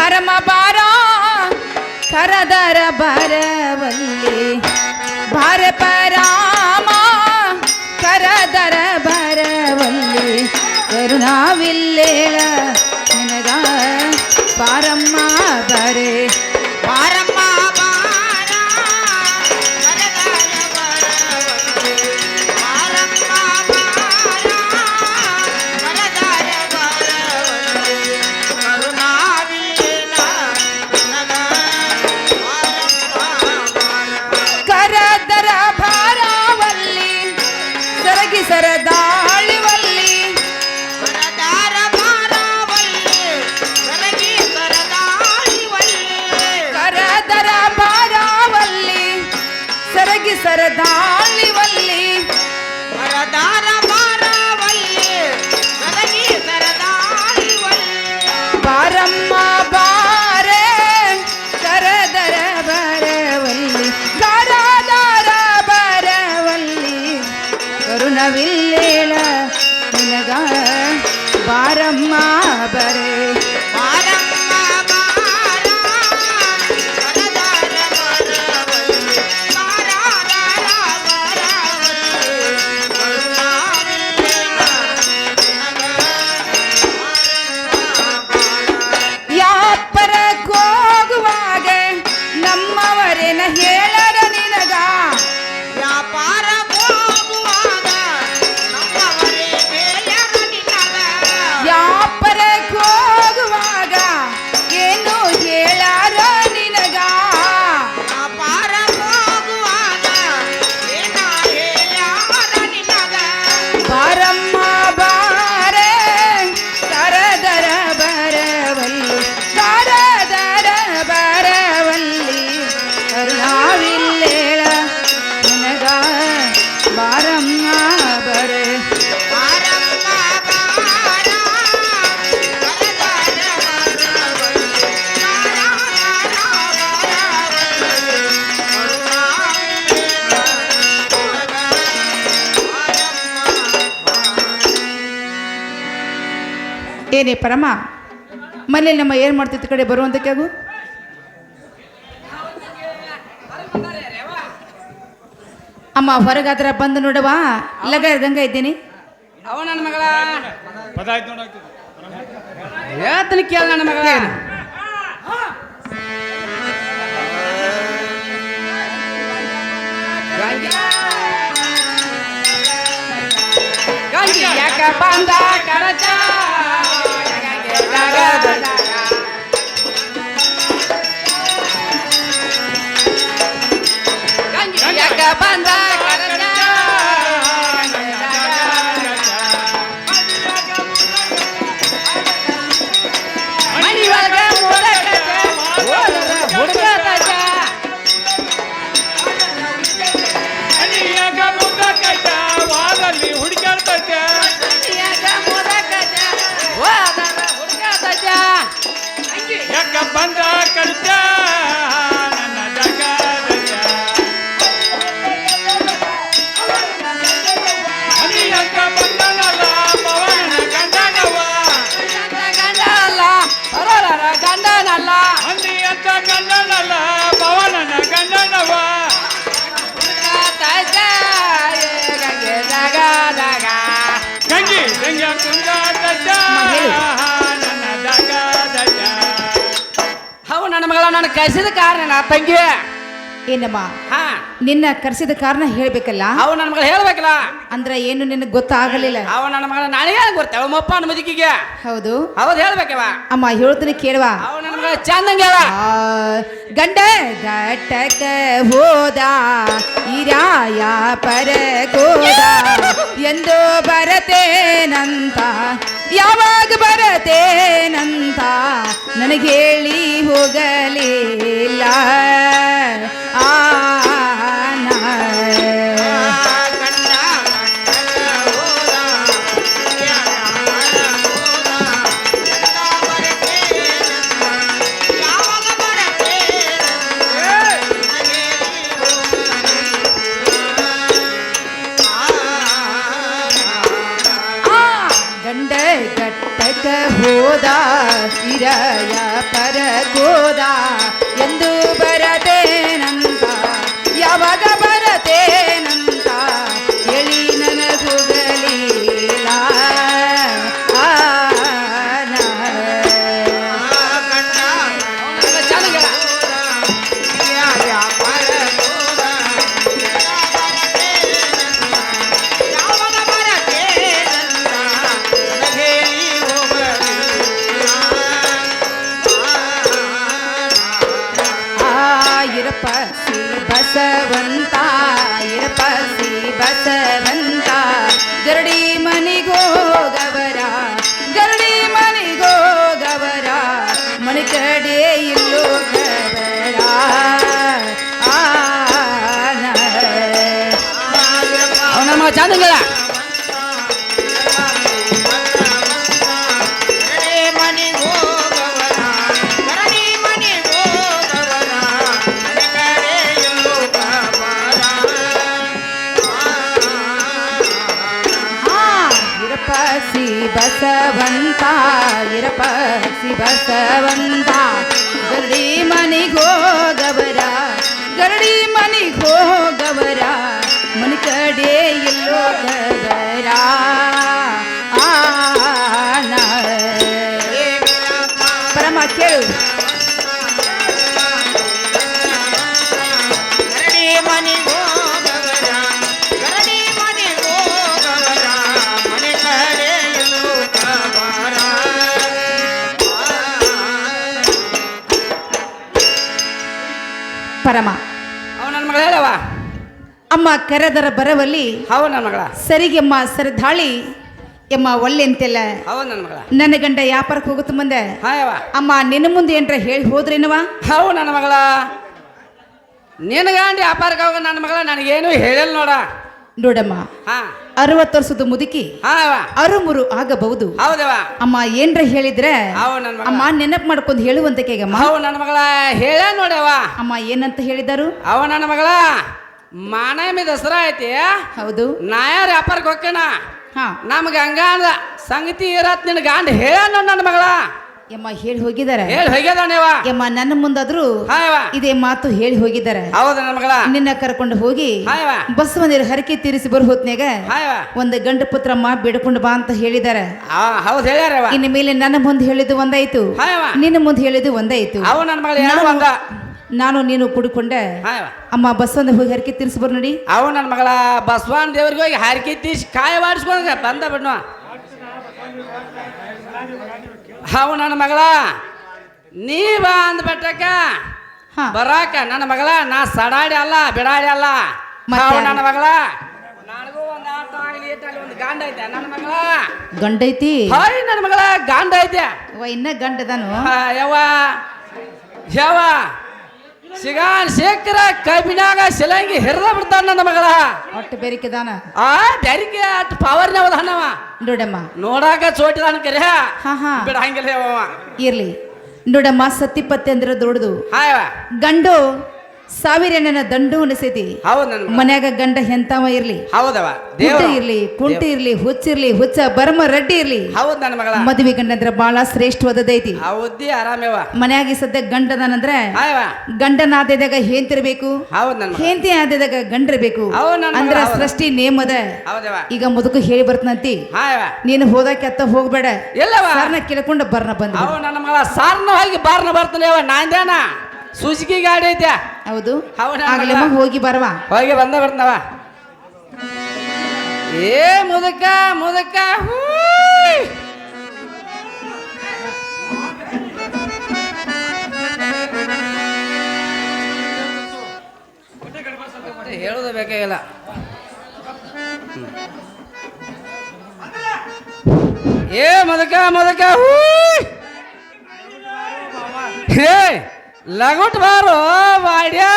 ಪರಮ ಬಾರ ಕರದರ ಬರವಲ್ಲಿ ಭಾರ ಪರಾಮ ಕರದರ ಬರವಲ್ಲಿ ಕರುಣಾವಿಲ್ಲೇಳ ನಿನಗ ಪಾರಮ್ಮ ಬಾರಮ್ಮ ಬರೆ. ಏನೇ ಪರಮ ಮನೇಲಿ ನಮ್ಮ ಏನು ಮಾಡ್ತಿತ್ತು ಕಡೆ ಬರುವಂತಕ್ಕೆ ಆಗು ಅಮ್ಮ ಹೊರಗಾದ್ರ ಬಂದು ನೋಡವಾ ಲಗ ಇದ್ದಂಗ ಇದ್ದೀನಿ. ಅವ ನನ್ನ ಮಗಳ. ಹೇಳ್ತೀನಿ ಕೇಳ ನನ್ನ ಮಗಳ. ಗಂಗಿ ಗಂಗಿ ಯಾಕ ಬಂದ ಕರಚ? ಗಂಗಿ ಯಾಕ ಬಂದ ನನ್ನ ಮಗಳ ಕಸಿದ ಕಾರಣ ನಾ ತಂಗಿ. ಏನಮ್ಮ? ಹಾ. ನಿನ್ನ ಕರೆಸಿದ ಕಾರಣ ಹೇಳ್ಬೇಕಲ್ಲ? ಅವ ನನ್ನ ಮಗಳು ಹೇಳ್ಬೇಕಲ್ಲ. ಅಂದ್ರೆ ಏನು ನಿನಗೆ ಗೊತ್ತಾಗಲಿಲ್ಲ? ಅವ ನನ್ನ ಮಗಳ ನಾಳೆ ಗೊತ್ತೇವ ಮಪ್ಪ ಅನ್ನ ಮುದುಕಿಗೆ. ಹೌದು. ಹೌದು ಹೇಳ್ಬೇಕವ. ಅಮ್ಮ ಹೇಳ್ತೀನಿ ಕೇಳುವ. ಅವ ನನ್ನ ಮಗಳ ಚಂದಂಗೆ ಹೇಳ ಗಂಡ ಗಟ್ಟಕ ಹೋದ ಹಿರಾಯ ಪರಗೋದ ಎಂದು ಬರತೇನಂತ ಯಾವಾಗ ಬರತೇನಂತ ನನಗೆ ಹೇಳಿ ಹೋಗಲಿಲ್ಲ. ಆ ಇರಪ್ಪ ಸಿ ಬಸವಂತ ಬಸವಂತ ಇರಪ್ಪ ಸಿ ಬಸವಂತ ಗರಡಿ ಮನಿಗೋಗವರ ಗರಡಿ ಮನಿಗೋಗವರ ಮನಿ ಕಡೆ ಇಲ್ಲೋ ಗವರ ಆ, ನ. ಪರಮ ಕೇಳು ಪರಮ. ಅವ ನನ್ನ ಮಗಳ ಹೇಳವ ಅಮ್ಮ ಕರೆದರ ಬರವಲ್ಲಿ ಹವ ನನ್ನ ಮಗಳ. ಸರಿಗೆಮ್ಮ ಸರಿದಾಳಿ ಎಮ್ಮ ಒಳ್ಳೆ ಅಂತೆಲ್ಲ ಹವ ನನ್ನ ಮಗಳ. ನನ್ನ ಗಂಡ ವ್ಯಾಪಾರಕ್ಕೆ ಹೋಗುತ್ತ ಮುಂದೆ? ಹಾ ಯವ್ವ ಅಮ್ಮ ನಿನ್ನ ಮುಂದೆ ಏನ್ರ ಹೇಳಿ ಹೋದ್ರೇನವ ಹೌ ನನ್ನ ಮಗಳ. ನಿನಗಂಡ ವ್ಯಾಪಾರಕ್ಕೆ ಹೋಗ ನನ್ನ ಮಗಳ? ನನಗೇನು ಹೇಳಲ್ಲ ನೋಡ. ನೋಡಮ್ಮ ಹಾ. ಅರವತ್ತು ವರ್ಷದ ಮುದುಕಿ ಅರುಮುರು ಆಗಬಹುದು. ಹೌದವ ಅಮ್ಮ ಏನ್ರ ಹೇಳಿದ್ರೆ? ಅಮ್ಮ ನೆನಪು ಮಾಡ್ಕೊಂಡು ಹೇಳುವಂತ ಕೇಗಮ್ಮ ನನ್ನ ಮಗಳ. ಹೇಳ ನೋಡವ ಅಮ್ಮ ಏನಂತ ಹೇಳಿದರು? ಅವ ನನ್ನ ಮಗಳ. ಮಾನಮಿ ದಸರಾ ಐತಿ. ಹೌದು. ನಾಯಾರ ವ್ಯಾಪಾರಕ್ಕೆ ಹೋಗ್ಕಣ ಹಾ. ನಮ್ಗೆ ಅಲ್ಲ ಸಂಗತಿ ಇರತ್ ನಿನ್ ಗಾಂಡ್ ಹೇಳ ನನ್ನ ಮಗಳ. ಯಮ್ಮ ಹೇಳಿ ಹೋಗಿದ್ದಾರೆ. ಹೇಳಿ ಹೋಗ್ಯದನೇವ ಯಮ್ಮ ನನ್ನ ಮುಂದಾದ್ರೂ ಇದೇ ಮಾತು ಹೇಳಿ ಹೋಗಿದ್ದಾರೆ. ಹೌದು ನನ್ನ ಮಗಳ. ನಿನ್ನ ಕರ್ಕೊಂಡು ಹೋಗಿ ಬಸವನಿರ ಹರಕೆ ತೀರಿಸಿ ಬರೋ ಹೊತ್ನಾಗ ಒಂದು ಗಂಡು ಪುತ್ರಮ್ಮ ಬಿಡ್ಕೊಂಡು ಬಾ ಅಂತ ಹೇಳಿದ್ದಾರೆ. ಆ ಹೌದು ಹೇಳ್ಯಾರವ ಇನ್ನು ಮೇಲೆ ನನ್ನ ಮುಂದೆ ಹೇಳಿದ್ದು ಒಂದಾಯ್ತು. ನಿನ್ನ ಮುಂದೆ ಹೇಳಿದ್ದು ಒಂದಾಯ್ತು. ಅವ ನನ್ನ ಮಗಳ ನಾನು- ನಾನು ಕುಡ್ಕೊಂಡೆ. ಅಮ್ಮ ಬಸವನ ಹೋಗಿ ಹರಕೆ ತೀರಿಸಿ ಬರ್ ನೋಡಿ. ಅವ ನನ್ನ ಮಗಳ ಬಸವನ ದೇವರಿಗೆ ಹೋಗಿ ಹರಕೆ ತೀರ್ಸಿ ಕಾಯ ಬಂದ ಬಿಡ್ನು. ಅವು ನನ್ನ ಮಗಳ? ನೀ ಬಾ ಅಂದ್ಬಿಟ್ಟಕ್ಕ ಬರಾಕ ನನ್ನ ಮಗಳ ನಾ ಸಡಾಡಿ ಅಲ್ಲ ಬಿಡಾಡಿ ಅಲ್ಲ. ಅವು ನನ್ನ ಮಗಳ? ನನಗೂ ಒಂದು ಆಟ ಆಗಲಿ ಅಲ್ಲಿ ಒಂದು ಗಂಡ ಐತೆ ನನ್ನ ಮಗಳ? ಗಂಡೈತಿ ಹಾಯ್ ನನ್ನ ಮಗಳ ಗಂಡ ಐತೆ. ಅವ ಇನ್ನ ಗಂಡದಾನು? ಹಾ, ಯವ್ವ. ಯವ್ವ. ಸಿಗಾನ್ ಶೇಖರ ಕಬ್ಬಿನಾಗ ಶಿಲಂಗಿ ಹಿರ್ರ ಬಿಡ್ತಾನ ನನ್ನ ಮಗಳ. ಒಟ್ಟು ಬೆರಿಕೆದಾನ ಆ ಬೆರಿಕೆ ಅಟ್ ಪವರ್ನವ ಹಣವ ನೋಡಮ್ಮ. ನೋಡಾಕ ಚೋಟಿದಾನ ಕರೆ. ಹಾ ಹಾ. ಬಿಡಂಗಿಲ್ಲ ಇರ್ಲಿ. ನೋಡಮ್ಮ ಸತಿಪತ್ತೆ ಅಂದ್ರೆ ದೊಡ್ಡದು. ಗಂಡು ಸಾವಿರ ನನ್ನ ದಂಡು ಅನಿಸೈತಿ. ಮನ್ಯಾಗ ಗಂಡ ಹೆಂತಾವ ಇರ್ಲಿ. ಹೌದವ. ಇರ್ಲಿ ಕುಂಟಿ ಇರ್ಲಿ ಹುಚ್ಚಿರ್ಲಿ ಹುಚ್ಚ ಬರ್ಮ ರಡ್ಡಿ ಇರ್ಲಿ. ಹೌದು ನನ್ನ ಮಗಳ. ಮದುವೆ ಗಂಡ ಅಂದ್ರೆ ಬಹಳ ಶ್ರೇಷ್ಠವಾದದೈತಿ ಹೌದಿ ಆರಾಮ್ಯವ ಮನ್ಯಾಗ ಸದ್ಯ ಗಂಡದಾನಂದ್ರೆ ಗಂಡನ ಆದ್ಯದಾಗ ಹೇಂತಿರ್ಬೇಕು? ಹೇಂತಿ ಆದ್ಯದಾಗ ಗಂಡಿರ್ಬೇಕು? ಅಂದ್ರ ಸೃಷ್ಟಿ ನೇಮದ. ಈಗ ಮುದುಕು ಹೇಳಿ ಬರ್ತನಂತಿ. ನೀನು ಹೋದಾಕೆ ಅತ್ತ ಹೋಗ್ಬೇಡ. ಸರ್ನ ಕೇಳ್ಕೊಂಡು ಬರ್ನ ಬಂದ ನನ್ನ ಮಗಳ ಸಾರ್ನ ಹೋಗಿ ಬಾರ್ನ ಬರ್ತಾನೆ ನಾಂದೇನ ಸುಜುಕಿ ಗಾಡಿ ಐತೆ ಹೌದು. ಆಗ್ಲಮ್ಮ ಹೋಗಿ ಬರವಾ. ಹೋಗಿ ಬಂದ ಬರ್ತಾವ. ಏ ಮುದಕ ಮುದಕ ಹೇಳೋದು ಬೇಕಾಗಿಲ್ಲ. ಏ ಮದಕ ಮದಕ ಹೂ. ಹೇ. ಲಗುಟ್ ಬಾರೋ ಬಾಡ್ಯಾ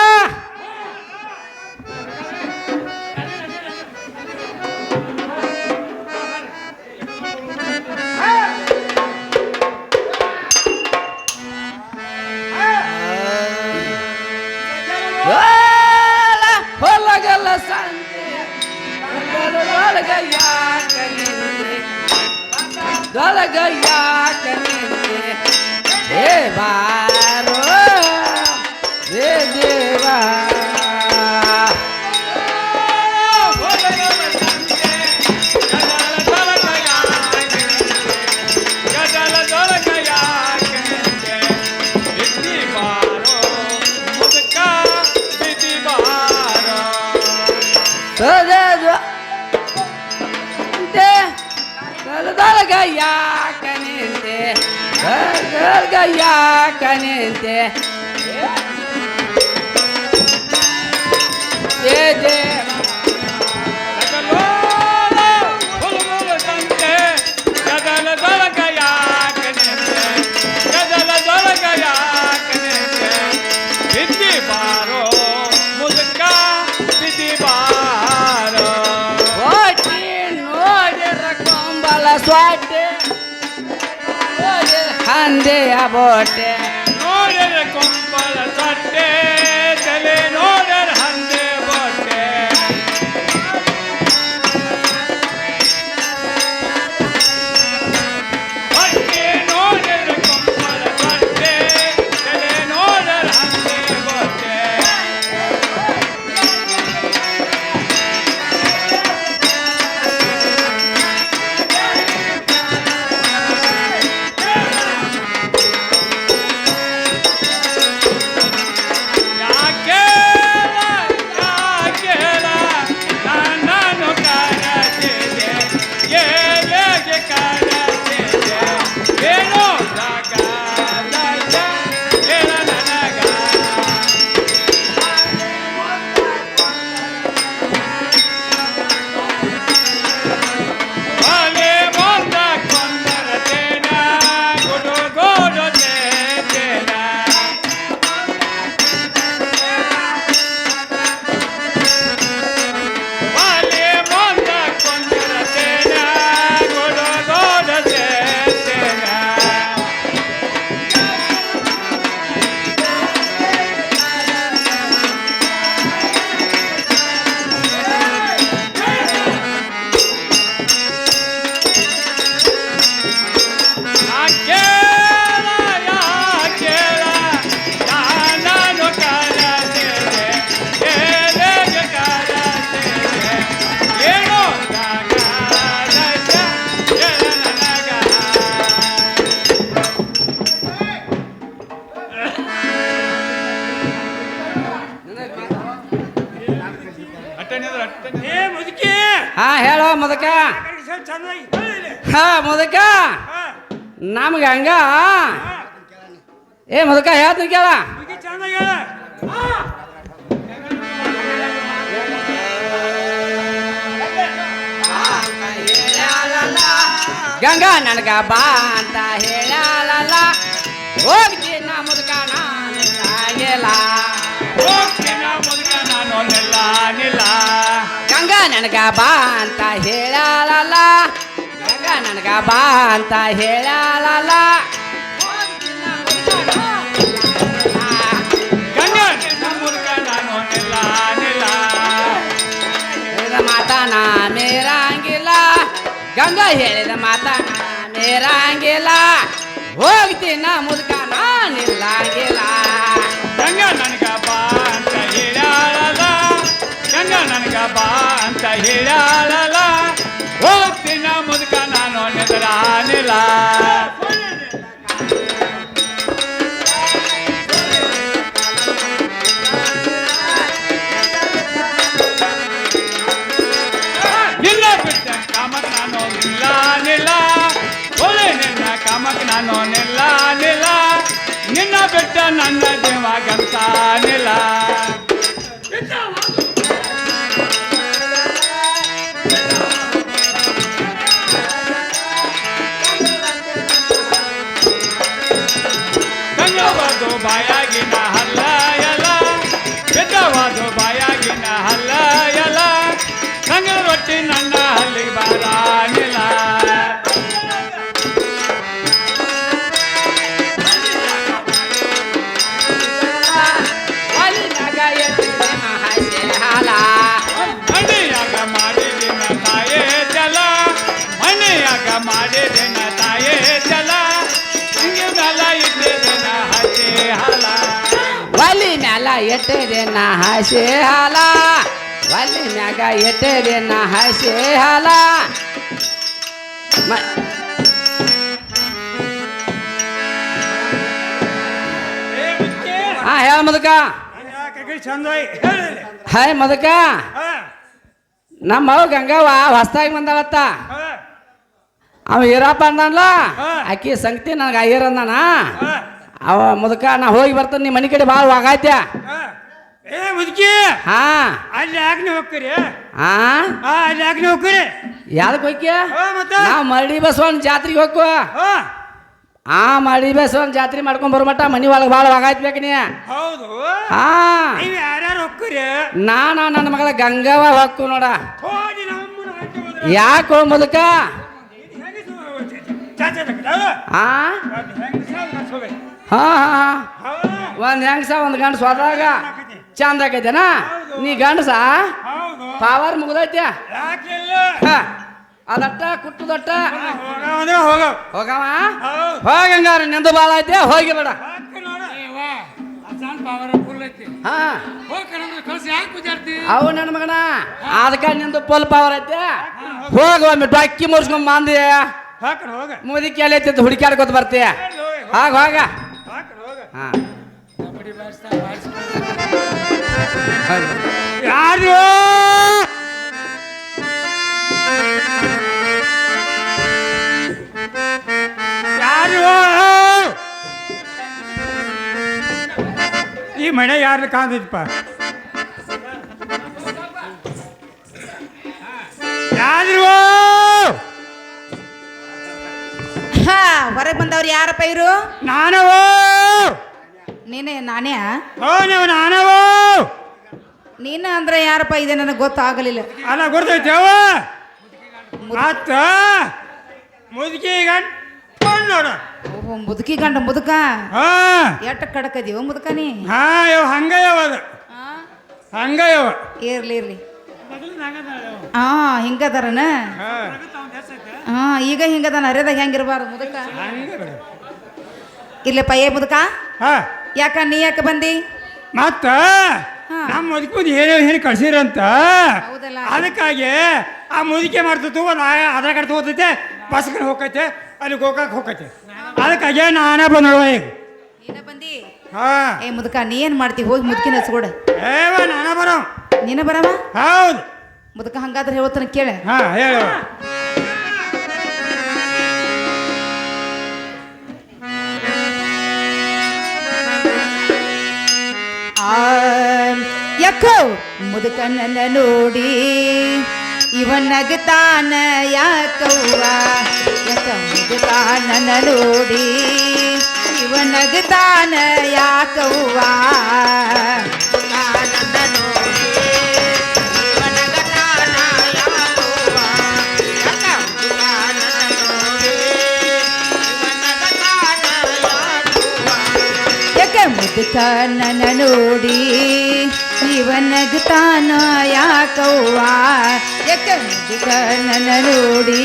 ಕಲದೊಳಗ ಯಾಕ ನಿಂತೆ ಕಲದೊಳಗ ಯಾಕ ನಿಂತೆ দেয়া বটে। ಹಾ, ಮುದಕ. ನಮ್ಗೆ ಹಂಗ? ಏ, ಮುದಕ ಹೇಳ್ತೀನಿ ಕೇಳ. ಗಂಗಾ, ನನಗ ಬಾ ಅಂತ ಹೇಳಲ್ಲ ಗಂಗಾ, ನನಗ ಬಾ ಅಂತ ಹೇಳಲ್ಲ ನನಗ ಬಾ ಅಂತ ಹೇಳಲ್ಲ ಹೇಳಿದ ಮಾತ ನಾ ಮೇರಂಗಿಲ್ಲ ಗಂಗಾ ಹೇಳಿದ ಮಾತ ನಾ ಮೇರಂಗಿಲ್ಲ ಹೋಗ್ತೀನಿ ನಾ ಮುದುಕ ನಾನು ನಿಲ್ಲಂಗಿಲ್ಲ ಗಂಗ ನನಗ ಬಾ ಅಂತ ಹೇಳಲ್ಲ ಗಂಗ ನನಗ ಬಾ ಅಂತ ಹೇಳಲ್ಲ ನಿನ್ನ ಬಿಟ್ಟ ನನ್ನ ಜೀವಾಗಂತ ನಿಲ್ಲ ಗಂಗವಾದು ಬಾಯಾಗಿನ ಎಟ್ಟದೆ ನಾ ಹಸೆ ಹಾಲ ಒಲಿ ಮ್ಯಾಗ ಎಟ್ಟೆ ನಾ ಹಸೆ ಹಾಲ. ಹಾ ಹೇಳ ಮದಕ. ಚಂದ ಹಾಯ್ ಮದಕ. ನಮ್ಮ ಅವ್ ಗಂಗವ್ವ ಹೊಸ್ದಾಗಿ ಬಂದವತ್ತ. ಅವ ಈರಪ್ಪ ಅಂದಲ್ಲ ಅಕ್ಕಿ ಆಕಿ ಸಂಗತಿ ನನಗೆ ಅಯ್ಯರ್ ಅಂದಾನ ಅವ ಮುದಕ ನಾ ಹೋಗಿ ಬರ್ತೇನೆ ನಿಮ್ಮ ಮನೆ ಕಡೆ ಭಾಳ ವಾಗಾಯ್ತ್ಯ. ಏ ಮುದುಕಿ! ಹಾ. ಅಲ್ಲಿ ಯಾಕೆ ನೀವು ಹೋಗ್ತೀರಿ? ಆ? ಹಾ ಅಲ್ಲಿ ಯಾಕೆ ನೀವು ಹೋಗ್ತೀರಿ? ಯಾವ್ದಕ್ಕೆ ಹೋಗ್ಯ? ನಾವು ಮರಡಿ ಬಸವಣ್ಣ ಜಾತ್ರೆಗೆ ಹೋಗ್ಕೋ ಆ ಮರಡಿ ಬಸವಣ್ಣ ಜಾತ್ರೆ ಮಾಡ್ಕೊಂಡ್ ಬರೋ ಮಟ್ಟ ಮನಿ ಒಳಗೆ ಭಾಳ ವಾಗಾಯ್ತ್ಬೇಕು ನೀ. ಹೌದು? ಹಾ. ನೀವು ಯಾರ್ಯಾರು ಹೋಗ್ತೀರಿ? ನಾನ ನನ್ನ ಮಗಳ ಗಂಗವ್ವ ಹೊಕ್ಕು ನೋಡ. ಯಾಕೋ ಮುದಕ? ಆ? ಹಾ ಹಾ ಹಾ, ಒಂದ್ ಹೆಂಗ್ಸ ಒಂದ್ ಗಂಡಸ ಹೋದಾಗ ಚಂದ ಆಕೈತೆನಾ? ನೀ ಗಂಡಸ? ಪಾವರ್ ಪವರ್ ಮುಗ್ದೈತ್ಯ? ಯಾಕಿಲ್ಲ? ಹಾ. ಅದಟ್ಟ ಕುಟ್ಟುದಟ್ಟ? ಹೋಗ ಅಂದ್ರೆ ಹೋಗ. ಹೋಗವ? ಹೋಗಂಗಾರ ನಿಂದು ಭಾಳ ಐತೆ ಹೋಗಿ ಬೇಡ. ಅವು ನನ್ನ ಮಗನ. ಅದಕ್ಕ ನಿಂದು ಪೊಲ್ ಪವರ್ ಐತೆ. ಹೋಗುವ ಡೊಕ್ಕಿ ಮುರ್ಸ್ಕೊಂಡ್ ಬಂದಿ. ಮುದಿ ಎಲ್ಲಿ ಐತಿ ಹುಡುಕ್ಯಾಡ್ಕೊತ ಬರ್ತೀಯ ಹೋಗ ಹೋಗ. ಹಾ. ಯಾರು? ಯಾರು? ಈ ಮನೆ ಯಾರು ಕಾಂದಿದ್ಪ ಯಾರು? ಹಾ ಹೊರಗೆ ಬಂದವ್ರು ಯಾರಪ್ಪ ಇರು ನಾನವೋ? ನೀನೇ ನಾನೇ ಓ ನೀವು ನಾನವೋ? ನೀನ ಅಂದ್ರೆ ಯಾರಪ್ಪ ಇದೆ ನನಗೆ ಗೊತ್ತಾಗಲಿಲ್ಲ. ಅಲ್ಲ ಗೊತ್ತೈತೇವ ಮತ್ತ ಮುದುಕಿ ಗಂಡ ನೋಡ. ಓಹೋ ಮುದುಕಿ ಗಂಡ ಮುದುಕ? ಹಾ. ಎಟ್ಟ ಕಡಕದೀವ ಮುದುಕ ನೀ? ಹಾ ಇವ್ ಹಂಗ ಯವ ಅದ. ಹಂಗ ಯವ ಇರ್ಲಿ ಇರ್ಲಿ. ಹಾ ಹಿಂಗದಾರನ? ಹಾ. ಹಾ ಈಗ ಹಿಂಗದಾನ ಅರೆದಾಗ ಹೆಂಗಿರ್ಬಾರ್ದು ಮುದುಕ? ಹಂಗ. ಇಲ್ಲಪ್ಪ ಏ ಮುದುಕ? ಹಾ. ಯಾಕ ನೀ ಯಾಕೆ ಬಂದಿ? ಮತ್ತ. ನಮ್ಮ ಮುದುಕಿ ಏನೇನು ಹೇಳಿ ಕಳ್ಸಿರಂತ ಹೌದಲ್ಲ. ಅದಕ್ಕಾಗಿ ಆ ಮುದುಕೆ ಮಾಡ್ತಿತ್ತು ಒಂದು ಆಧಾರ್ ಕಾರ್ಡ್ ತಗೋತೈತೆ ಬಸ್ ಕಡೆ ಹೋಗೈತೆ ಅಲ್ಲಿ ಗೋಕಾಕ್ ಹೋಗೈತೆ. ಅದಕ್ಕಾಗಿ ನಾನೇ ಬಂದಳ ಈಗ ನೀನ ಬಂದಿ? ಹಾ. ಏ ಮುದುಕ ನೀ ಏನು ಮಾಡ್ತಿ? ಹೋಗಿ ಮುದುಕಿನ ಹಚ್ಕೊಡ ಏವ ನಾನ ಬರೋ ನೀನ ಬರವ? ಹೌದು. ಮುದುಕ ಹಂಗಾದ್ರೆ ಹೇಳ್ತಾನೆ ಕೇಳ. ಹಾ ಹೇಳು. ಯಾಕೋ ಮುದುಕನನ್ನ ನೋಡಿ ಇವನಗತಾನ ಯಾಕವ್ವ ಯಾಕ ಮುದುಕಾನನ ನೋಡಿ ಇವನಗತಾನ ಯಾಕವ್ವ ಯಾಕ ಮುದುಕನನ ನೋಡಿ ಇವನಗತಾನ ಯಾಕವ್ವ ಯಾಕ ಮುದುಕನನ ನೋಡಿ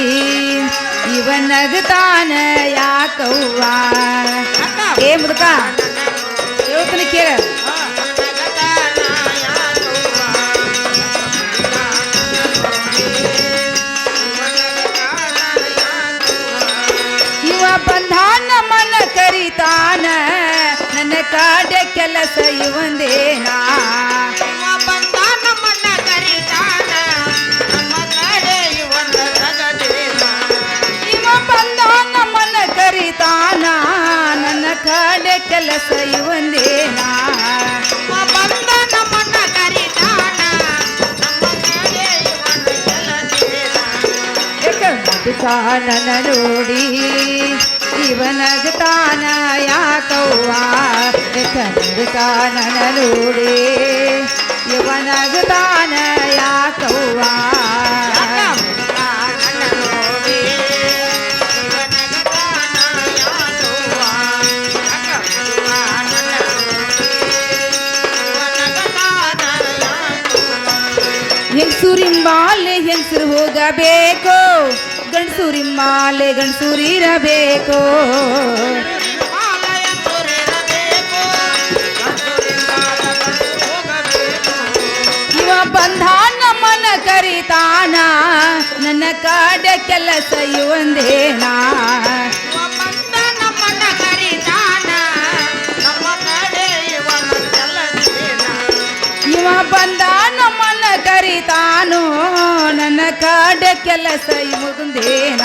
ಇವನಗತಾನ ಯಾಕವ್ವ ಏ ಮುದುಕ ಹೇಳ್ತಾನೆ ಕೇಳ ಇವ ಬಂಧಾನ ಮನ ಕರಿತಾನ ನನ್ನ ಕಾಡ ಕೆಲಸ ಇವಂದೇನಾ ಕೆಲಸ ಇವಂದೇನಾ ಮಧುಸಾನನ ನೋಡಿ. ಇವನಗತಾನ ಯಾಕವ್ವ ಯಾಕ ಮುದುಕಾನನ ನೋಡಿ ಇವನಗತಾನ ಯಾಕವ್ವ ಹೆಂಗಸೂರಿಂಬಾಲೆ ಹೆಂಗಸರು ಹೋಗಬೇಕು ಗಂಡಸೂರಿಂಬಾಲೆ ಗಂಡಸೂರಿರಬೇಕು ಇವ ಬಂಧ ಮನ ಕರಿತಾನ ನನ್ನ ಕಾಡ ಕೆಲಸ ಇವಂದೇನಾ? ಕರಿತಾನೋ ನನ್ನ ಕಾಡ ಕೆಲಸ ಈ ಮುದ್ದಾನ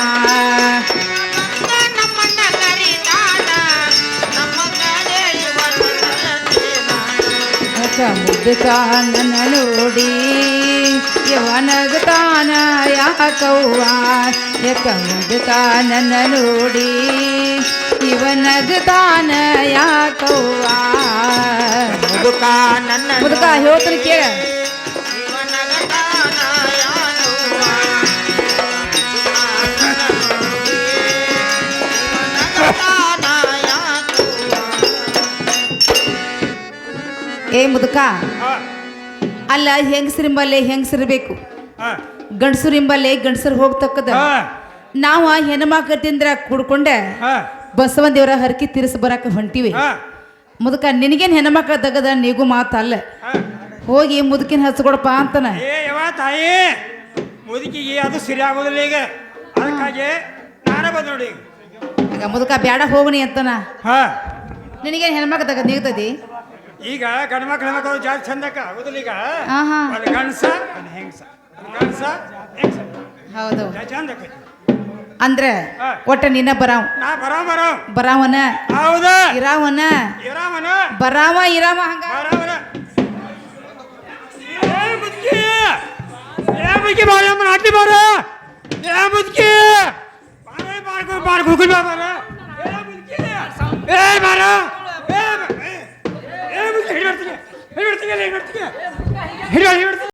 ನೋಡಿ ಯವನಗತಾನ ಯಾಕವ್ವ? ಯಾಕ ಮುದ್ದಕ ನೋಡಿ ಇವನಗತಾನ ಯಾಕವ್ವ? ಮುದುಕ ನನ್ನ ಮುದುಕ ಹೇಳ್ತೀನಿ ಕೇಳ. ಏ ಮುದುಕ ಅಲ್ಲ ಹೆಂಗಸರಿಂಬಲ್ಲೇ ಹೆಂಗಸಿರ್ಬೇಕು ಗಂಡಸರಿಂಬಲ್ಲೇ ಗಂಡಸರು ಹೋಗ್ತಕ್ಕದ. ನಾವು ಹೆಣ್ಮಕ್ಳು ತಿಂದ್ರ ಕುಡ್ಕೊಂಡೆ ಬಸವನ ದೇವರ ಹರಕಿ ತೀರಿಸಿ ಬರಕ್ಕೆ ಹೊಂಟಿವಿ. ಮುದುಕ ನಿನಗೇನು ಹೆಣ್ಮಕ್ಳ ತಗದ ನೀಗೂ ಮಾತಲ್ಲ. ಹೋಗಿ ಮುದುಕಿನ ಹಚ್ಕೊಡಪ್ಪ ಅಂತಾನ. ತಾಯಿ ಮುದುಕಿಗೆ ಅದು ಸರಿ ಆಗೋದಿಲ್ಲ ಈಗ. ಅದಕ್ಕಾಗಿ ನಾನೇ ಬಂದ್ ನೋಡಿ ಈಗ. ಮುದುಕ ಬೇಡ ಹೋಗಣಿ ಅಂತಾನ. ಹಾ ನಿನಗೇನು ಹೆಣ್ಮಕ್ಳು ತಗದ ನೀಗ್ತದಿ ಈಗ ಗಂಡು ಮಕ್ಳು ಹೆಣ್ಮಕ್ಳು ಜಾಸ್ತಿ ಚಂದಕ್ಕ ಆಗೋದಿಲ್ಲ ಈಗ. ಆಹಾ ಒಂದು ಗಂಡಸ ಒಂದು ಹೆಂಗಸ. ಒಂದು ಗಂಡಸ ಹೆಂಗಸ. ಹೌದು. ಚಂದ ಆಕೈತಿ. ಅಂದ್ರೆ ಹಾ. ಒಟ್ಟ ನಿನ್ನ ಬರಾವ್. ನಾ ಬರೋ ಬರೋ ಬರಾವನ? ಹೌದ. ಇರಾವನ? ಇರಾಮನ ಬರಾವ ಇರಾವ ಹಂಗ? ಬರಾವನ. ಏ ಮುದುಕಿ ಏ ಮುದುಕಿ ಬಾರ ಅಮ್ಮನ ಅಡ್ಡಿ ಬಾರ. ಏ ಮುದುಕಿ ಬಾರೇ ಬಾರ ಬಾರ ಗುಗುಲ್ ಬಾರ. ಏ ಮುದುಕಿ ಏ ಬಾರ. ಏ ಬ- ಏ ಮುದುಕಿ ಹಿಡಿಬರ್ತೀನಿ ಹಿಡಿಬರ್ತೀನಿ ಹಿಡಿಬರ್ತೀನಿ ಹಿಡಿಬರ್ತೀನಿ